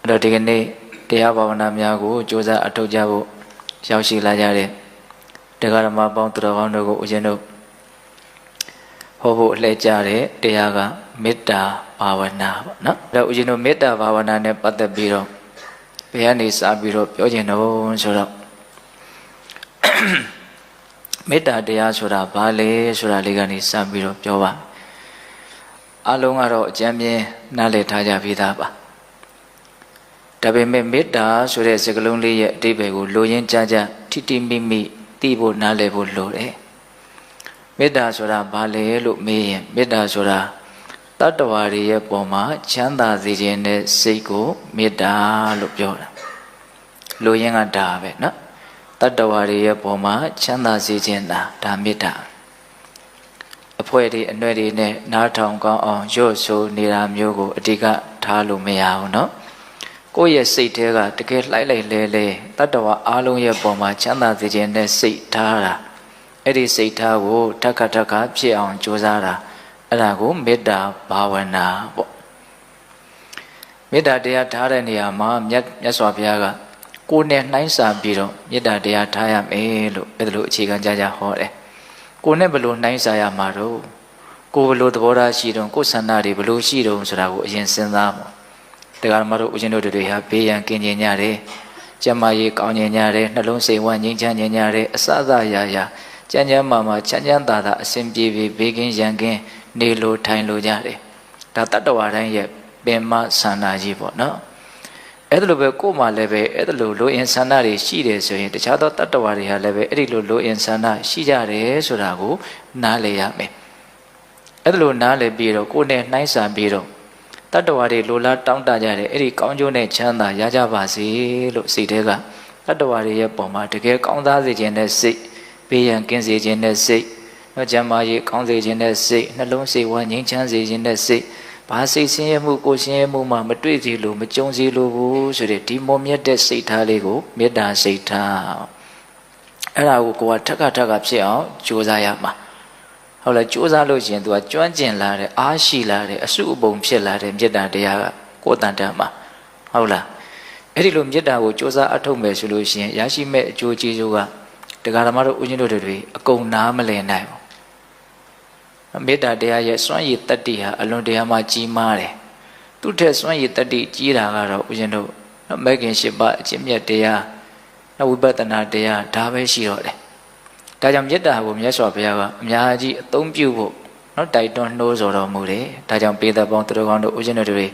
အဲ့တော့ဒီကနေ့တရားဘာဝနာများကိုကြိုးစားအထောက်ကြဖို့ရောက်ရှိလာကြတဲ့တရားဓမ္မပေါင်းသူတော်ကောင်းတို့ကိုဦးဇင်းတို့ဟောဖို့အလှည့်ကြတဲ့တရားကမေတ္တာဘာဝနာပေါ့နော်အဲ့တော့ဦးဇင်းတို့မေတ္တာဘာဝနာနဲ့ပတ်သက်ပြီးတော့ဘယ်ကနေစပြီးတော့ပြောကျင်တော့ဆိုတော့မေတ္တာတရားဆိုတာဘာလဲဆိုတာလေးကနေစပြီးတော့ပြောပါအလုံးကတော့အကျမ်းပြင်းနားလည်ထားကြပြီးသားပါ ဒါပေမဲ့မေတ္တာဆိုတဲ့စကားလုံးလေးရဲ့အတိပ္ပယ်ကိုလိုရင်းကြကြထိတိမိမိသိဖို့နားလည်ဖို့လိုတယ်မေတ္တာဆိုတာဘာလဲလို့မေးရင်မေတ္တာဆိုတာတတ္တဝါတွေရဲ့ပုံမှာချမ်းသာစေခြင်းနဲ့စိတ်ကိုမေတ္တာလို့ပြောတာလိုရင်းကဒါပဲเนาะတတ္တဝါတွေရဲ့ပုံမှာချမ်းသာစေခြင်းဒါဒါမေတ္တာအဖွဲတွေအနှဲ့တွေနဲ့နားထောင်ကောင်းအောင်ရွတ်ဆိုနေတာမျိုးကိုအတိကထားလို့မရဘူးเนาะ ကိုယ့်ရဲ့စိတ်ထဲကတကယ်လှိုက်လိုက်လဲလဲတတ္တဝါအားလုံးရဲ့ပုံမှာချမ်းသာစေခြင်းနဲ့စိတ်ထားတာအဲ့ဒီစိတ်ထားကိုထက်ခါထက်ခါဖြစ်အောင်ကြိုးစားတာအဲ့ဒါကိုမေတ္တာဘာဝနာပေါ့မေတ္တာတရားထားတဲ့နေရာမှာမြတ်မြတ်စွာဘုရားကကိုယ်နဲ့နှိုင်းစာပြီးတော့မေတ္တာတရားထားရမယ်လို့အဲ့ဒါလိုအခြေခံကြကြဟောတယ်ကိုယ်နဲ့ဘယ်လိုနှိုင်းစာရမှာတော့ကိုယ်ဘယ်လိုသဘောထားရှိတော့ကိုယ်ဆန္ဒတွေဘယ်လိုရှိတော့ဆိုတာကိုအရင်စဉ်းစားပေါ့ တရားမတို့ဦးဇင်းတို့တွေဟာဘေးရန်ကင်းကျင်ကြတယ်ကျမကြီးကောင်းကျင်ကြတယ်နှလုံးစိတ်ဝမ်းငြိမ်းချမ်းကြတယ်အစအစရာရာကြမ်းကြမ်းမာမာချမ်းချမ်းသာသာအစဉ်ပြေပြေဘေးကင်းရန်ကင်းနေလိုထိုင်လိုကြတယ်ဒါတတ္တဝါတိုင်းရဲ့ပင်မဆန္ဒကြီးပေါ့နော်အဲ့ဒါလိုပဲကိုယ်မှလည်းပဲအဲ့ဒါလိုလိုအင်ဆန္ဒတွေရှိတယ်ဆိုရင်တခြားသောတတ္တဝါတွေဟာလည်းပဲအဲ့ဒီလိုလိုအင်ဆန္ဒရှိကြတယ်ဆိုတာကိုနားလည်ရမယ်အဲ့ဒါလိုနားလည်ပြီးတော့ကိုယ်နဲ့နှိုင်းဆန်ပြီးတော့ တတ္တဝါတွေလိုလားတောင်းတကြတယ်အဲ့ဒီကောင်းကျိုးနဲ့ချမ်းသာရကြပါစေလို့စိတ်ထဲကတတ္တဝါတွေရဲ့ပုံမှာတကယ်ကောင်းစားစေခြင်းနဲ့စိတ်ပေးရန်ကင်းစေခြင်းနဲ့စိတ်တော့ကျမ်းမာရေးကောင်းစေခြင်းနဲ့စိတ်နှလုံးစိတ်ဝမ်းငြိမ်းချမ်းစေခြင်းနဲ့စိတ်ဘာစိတ်ဆင်းရဲမှုကိုယ်ဆင်းရဲမှုမှမတွေ့စီလို့မကြုံစီလို့ဘူးဆိုတဲ့ဒီမုံမြတ်တဲ့စိတ်ထားလေးကိုမေတ္တာစိတ်ထားအဲ့ဒါကိုကိုယ်ကထက်ကထက်ကဖြစ်အောင်ကြိုးစားရမှာ ဟုတ်လားကြိုးစားလို့ရှိရင် तू ကကျွမ်းကျင်လာတဲ့အားရှိလာတဲ့အစုအပုံဖြစ်လာတဲ့မေတ္တာတရားကကိုယ်တန်တမ်းမှာဟုတ်လားအဲ့ဒီလိုမေတ္တာကိုကြိုးစားအထုတ်မယ်ဆိုလို့ရှိရင်ရရှိမဲ့အကျိုးကျေးဇူးကတရားဓမ္မတို့ဦးဇင်းတို့တွေအကုန်နားမလည်နိုင်ဘူးမေတ္တာတရားရဲ့စွမ်းရည်တတ္တိဟာအလွန်တရာမှကြီးမားတယ်သူ့ထက်စွမ်းရည်တတ္တိကြီးတာကတော့ဦးဇင်းတို့မဂ်ခင်၈ပါးအကျင့်မြတ်တရားနောက်ဝိပဿနာတရားဒါပဲရှိတော့တယ် ဒါကြောင့်မေတ္တာကိုမြတ်စွာဘုရားကအများကြီးအသုံးပြုဖို့နော်တိုက်တွန်းနှိုးဆော်တော်မူတယ်ဒါကြောင့်ပေသက်ပေါင်းသူတော်ကောင်းတို့ဦးဇင်းတို့တွေ